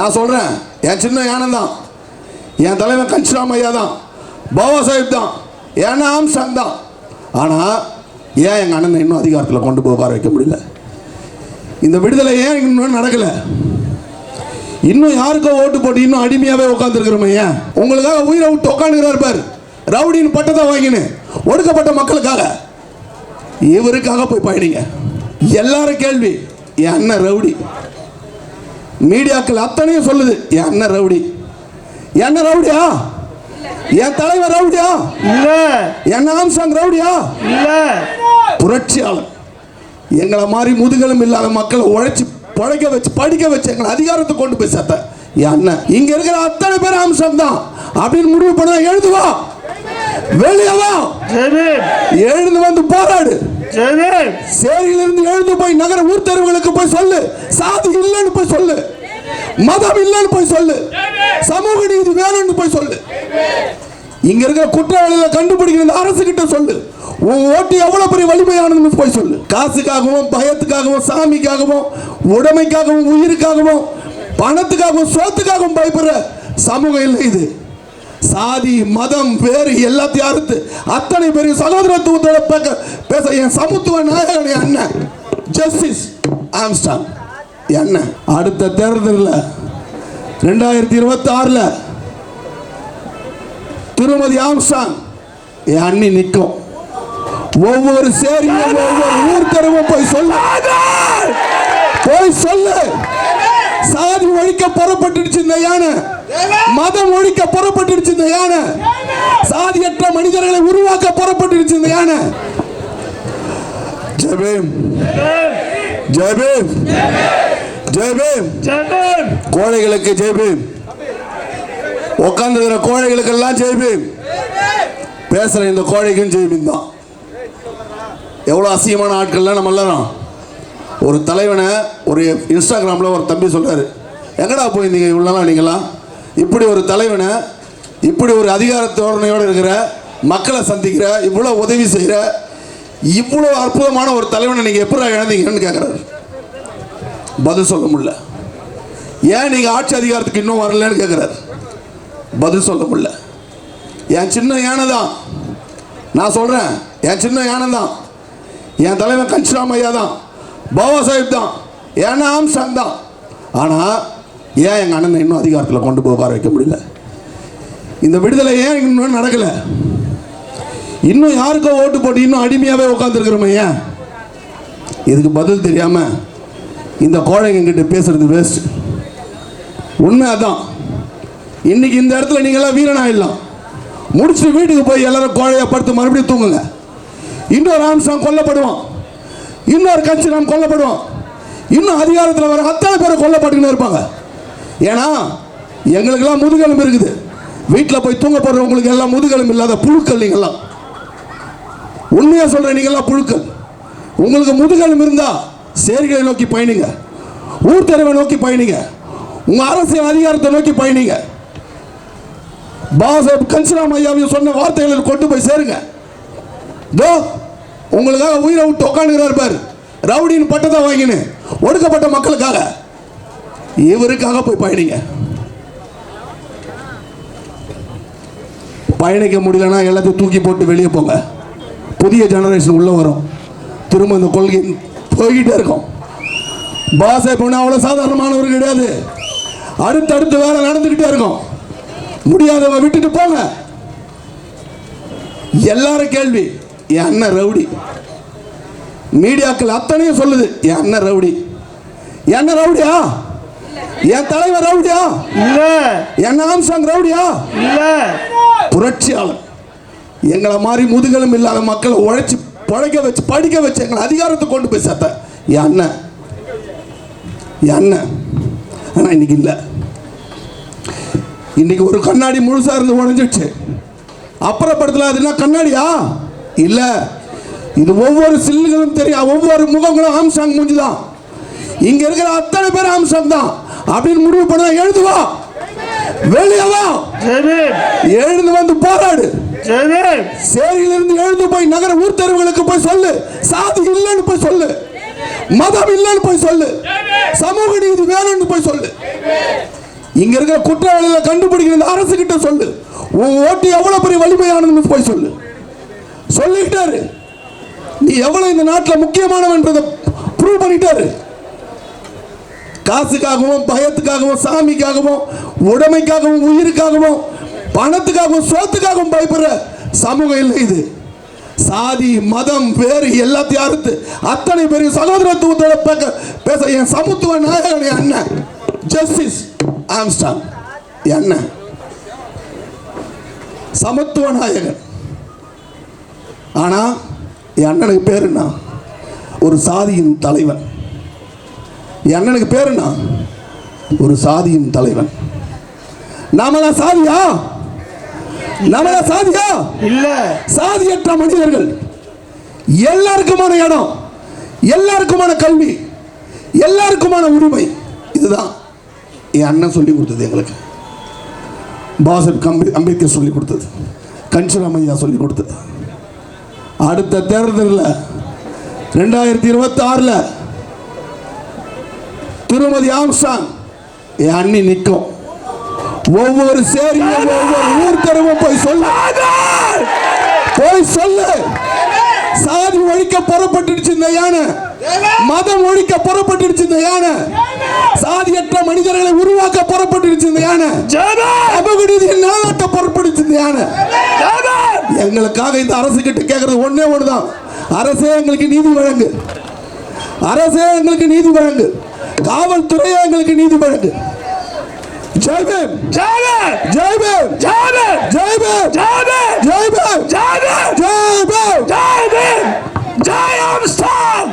நான் சொல்கிறேன் என் சின்ன யானை தான் என் தலைவன் கன்சிராம் ஐயா தான் பாபா சாஹிப் தான். ஏன்னா ஆம்சாங் தான். ஆனால் ஏன் எங்கள் அண்ணனை இன்னும் அதிகாரத்தில் கொண்டு போய் உட்கார வைக்க முடியல? இந்த விடுதலை ஏன் இன்னும் நடக்கலை? இன்னும் யாருக்கோ ஓட்டு போட்டு இன்னும் அடிமையாகவே உட்காந்துருக்கிறோமே ஏன்? உங்களுக்காக உயிரை விட்டு உட்காந்துக்கிறார் பார். ரவுடின்னு பட்டத்தை வாங்கினு ஒடுக்கப்பட்ட மக்களுக்காக. இவருக்காக போய் பயணிங்க. எல்லாரும் கேள்வி என் அண்ணன் ரவுடி. மீடியாக்கள் அத்தனையும் சொல்லுது என் அண்ணன் ரவுடி? என் அண்ணன் ரவுடியா? என் தலைவர் ரவுடியா? இல்ல. என் ஆம்சாங் ரவுடியா? இல்ல. புரட்சியாளர். எங்களை மாதிரி முதுகெலும் இல்லாத மக்களை உழைச்சி பழைக்க வச்சு படிக்க வச்சு எங்களை அதிகாரத்தை கொண்டு போய் சேர்த்த என் அண்ணன். இங்க இருக்கிற அத்தனை பேர் அம்சம் தான். அப்படின்னு முடிவு பண்ண எழுதுவா? வெளியே வா. ஜெயபீம் எழுந்து சேரியிலிருந்து எழுந்து போய் நகர ஊர் தெருவுகளுக்கு போய் சொல்லு. சாதி இல்லைன்னு போய் சொல்லு. மதம் இல்லைன்னு போய் சொல்லு. சமூக நீதி வேணும்னு போய் சொல்லு. இங்க இருக்கிற குற்றவாளிகளை கண்டுபிடிக்கிற இந்த அரசு கிட்ட சொல்லு. உன் ஓட்டு எவ்வளவு பெரிய வலிமையானதுன்னு போய் சொல்லு. காசுக்காகவும் பயத்துக்காகவும் சாமிக்காகவும் உடைமைக்காகவும் உயிருக்காகவும் பணத்துக்காகவும் சோத்துக்காகவும் பயப்படுற சமூகம் இல்லை இது. சாதி மதம் வேறு எல்லாத்தையும் அறுத்து அத்தனை பெரிய சகோதரத்துவத்தோட பேக்க- பேச என் சமத்துவ நாயகன் என் அண்ணன் ஜஸ்டிஸ் ஆம்ஸ்டாங் என்ன அடுத்த தேர்தலில் ரெண்டாயிரத்தி இருபத்தி ஆறில் திருமதி ஆம்ஸ்டாங் என் அண்ணி நிற்கும் ஒவ்வொரு சேரியும் ஒவ்வொரு ஊர் தெருவும் போய் சொல்லு. போய் சொல்லு. சாதி ஒழிக்க புறப்பட்டுடுச்சு இந்த யானை. மதம் ஒழிக்க புறப்பட்டுடுச்சு இந்த யானை. சாதியற்ற மனிதர்களை உருவாக்க புறப்பட்டுடுச்சு இந்த யானை. ஜெபேம் ஜெபேம் ஜெபேம் கோழைகளுக்கு ஜெய்பீம் உட்காந்துக்கிற கோழைகளுக்கெல்லாம் ஜெய்பீம் பேசுகிற இந்த கோழைக்கும் ஜெய்பீம் தான். எவ்வளோ அசிங்கமான ஆட்கள்லாம் நம்ம எல்லாரும். ஒரு தலைவனை ஒரு இன்ஸ்டாகிராமில் ஒரு தம்பி சொல்றாரு. எங்கடா போயிருந்தீங்க இவ்வளோலாம் நீங்களாம் இப்படி ஒரு தலைவனை இப்படி ஒரு அதிகார தோரணையோடு இருக்கிற மக்களை சந்திக்கிற இவ்வளோ உதவி செய்கிற இவ்வளோ அற்புதமான ஒரு தலைவனை நீங்கள் எப்படி இழந்தீங்கன்னு கேட்குறாரு பதில் சொல்ல முடியல. ஏன் நீங்கள் ஆட்சி அதிகாரத்துக்கு இன்னும் வரலன்னு கேட்குறாரு பதில் சொல்ல முடியல. என் சின்ன யானை தான். நான் சொல்கிறேன் என் சின்ன யானை தான். என் தலைவன் கன்சிராமையா ஐயா தான். பாபா சாஹிப் தான். ஏன்னா ஆம்சாங் தான். ஆனால் ஏன் எங்கள் அண்ணனை இன்னும் அதிகாரத்தில் கொண்டு போய் உட்கார வைக்க முடியல? இந்த விடுதலை ஏன் இன்னும் நடக்கலை? இன்னும் யாருக்கோ ஓட்டு போட்டு இன்னும் அடிமையாகவே உட்காந்துருக்குறோமே ஏன்? இதுக்கு பதில் தெரியாமல் இந்த கோழைங்க கிட்ட பேசுறது வேஸ்ட் உண்மை அதான். இன்னைக்கு இந்த இடத்துல நீங்களாம் வீரனாயிடலாம் முடிச்சுட்டு வீட்டுக்கு போய் எல்லாரும் கோழையை படுத்து மறுபடியும் தூங்குங்க. இன்னொரு அம்சம் கொல்லப்படுவான். இன்னொரு கட்சி நாம் கொல்லப்படுவோம். இன்னும் அதிகாரத்தில் வர அத்தனை பேரை கொல்லப்பட்டுக்கின்னு இருப்பாங்க. ஏன்னா எங்களுக்கெல்லாம் முதுகெலும்பு இருக்குது. வீட்டில் போய் தூங்க போடுறவங்களுக்கு எல்லாம் முதுகெலும்பு இல்லாத புழுக்கள் நீங்கள்லாம் உண்மையாக சொல்கிறேன் நீங்கள்லாம் புழுக்கள். உங்களுக்கு முதுகெலும்பு இருந்தால் சேர்களை நோக்கி பயணிங்க. ஊர் தெருவை நோக்கி பயணிங்க. உங்கள் அரசியல் அதிகாரத்தை நோக்கி பயணிங்க. பாசாஹிப் கன்சிராம் ஐயாவையும் சொன்ன வார்த்தைகளை கொண்டு போய் சேருங்க. தோ உங்களுக்காக உயிரை விட்டு உட்காந்துக்கிறார் பாரு. ரவுடின்னு பட்டத்தை வாங்கினு ஒடுக்கப்பட்ட மக்களுக்காக. இவருக்காக போய் பயணிங்க. பயணிக்க முடியலன்னா எல்லாத்தையும் தூக்கி போட்டு வெளியே போங்க. புதிய ஜெனரேஷன் உள்ள வரும். திரும்ப இந்த கொள்கை போய்கிட்டே இருக்கும். பாசை பொண்ணு அவ்வளோ சாதாரணமானவர் கிடையாது. அடுத்தடுத்து வேலை நடந்துக்கிட்டே இருக்கும். முடியாதவ விட்டுட்டு போங்க. எல்லாரும் கேள்வி என் அண்ணன் ரவுடி? மீடியாக்கள் அத்தனையும் சொல்லுது என் அண்ணன் ரவுடி. என்ன அண்ணன் ரவுடியா? என் தலைவர் ரவுடியா? இல்ல. என் ஆம்சாங் ரவுடியா? இல்ல. புரட்சியாளர். எங்களை மாதிரி முதுகெலும் இல்லாத மக்களை உழைச்சி பழைக்க வச்சு படிக்க வச்சு எங்களை அதிகாரத்தை கொண்டு போய் சேர்த்த என் அண்ணன். என் அண்ணன். ஆனால் இன்னைக்கு இல்லை. இன்னைக்கு ஒரு கண்ணாடி முழுசா இருந்து உடஞ்சிடுச்சு. அப்புறப்படுத்தல அது என்ன கண்ணாடியா? இல்லை. இது ஒவ்வொரு சில்லுகளும் தெரியும் ஒவ்வொரு முகங்களும் ஆம்சாங் மூஞ்சுதான். இங்க இருக்கிற அத்தனை பேர் ஆம்சாங் தான். அப்படின்னு முடிவு பண்ண எழுதுவா வெளியே வா. ஜெயபீம் எழுந்து வந்து போராடு. சேரியிலிருந்து எழுந்து போய் நகர ஊர் தெருவுகளுக்கு போய் சொல்லு. சாதி இல்லைன்னு போய் சொல்லு. மதம் இல்லைன்னு போய் சொல்லு. சமூக நீதி வேணும்னு போய் சொல்லு. இங்க இருக்கிற குற்றவாளிகளை கண்டுபிடிக்கிற இந்த அரசு கிட்ட சொல்லு. உன் ஓட்டு எவ்வளவு பெரிய வலிமையானதுன்னு போய் சொல்லு. சொல்லிட்டாரு நீ எவ்வளவு இந்த நாட்டில் முக்கியமானவன்றதை ப்ரூவ் பண்ணிட்டாரு. காசுக்காகவும் பயத்துக்காகவும் சாமிக்காகவும் உடமைக்காகவும் உயிருக்காகவும் பணத்துக்காகவும் சோத்துக்காகவும் பயப்படுற சமூகம் இல்லை இது. சாதி மதம் வேறு எல்லாத்தையும் அறுத்து அத்தனை பெரிய சகோதரத்துவத்தோட பேச பேச என் சமத்துவ நாயகன் என் அண்ணன். ஜஸ்டிஸ் ஆம்ஸ்டாங் என் அண்ணன். சமத்துவ நாயகன். ஆனா என் அண்ணனுக்கு பேர் என்ன? ஒரு சாதியின் தலைவன். என் அண்ணனுக்கு பேர் என்ன ஒரு சாதியின் தலைவன். நாமெல்லாம் சாதியா? நாமெல்லாம் சாதியா? இல்ல. சாதியற்ற மனிதர்கள். எல்லாருக்குமான இடம் எல்லாருக்குமான கல்வி எல்லாருக்குமான உரிமை இதுதான் என் அண்ணன் சொல்லி கொடுத்தது எங்களுக்கு. பாசப் கம்பி அம்பேத்கர் சொல்லி கொடுத்தது. கன்சுராமையா சொல்லி கொடுத்தது. அடுத்த தேர்தலில் ரெண்டாயிரத்தி இருபத்தி ஆறில் திருமதி ஆம்சாங் என் அண்ணி நிற்கும் ஒவ்வொரு சேரியும் ஒவ்வொரு ஊர் தெருவும் போய் சொல்லு. போய் சொல்லு. சாதி ஒழிக்க புறப்பட்டுடுச்சு இந்த யானை. மதம் ஒழிக்க புறப்பட்டுடுச்சு இந்த யானை. சாதியற்ற மனிதர்களை உருவாக்க புறப்பட்டுடுச்சு இந்த யானை. ஜெயபீம் அபகுடியை நாளாட்ட புறப்பட்டுச்சு இந்த யானை. எங்களுக்காக இந்த அரசு கிட்ட கேட்கறது ஒன்று ஒண்ணுதான். அரசே எங்களுக்கு நீதி வழங்கு. அரசே எங்களுக்கு நீதி வழங்கு. காவல்துறையே எங்களுக்கு நீதி வழங்கு ஜெய்பேம் ஜெயபீம் ஜெய்பேம் ஜெயபீம் ஜெய்பேம் ஜெயபீம் ஜெய்பேம் ஜெயபீம் ஜெய்பேம் ஜெயபீம் ஜெயம் ஸ்டார்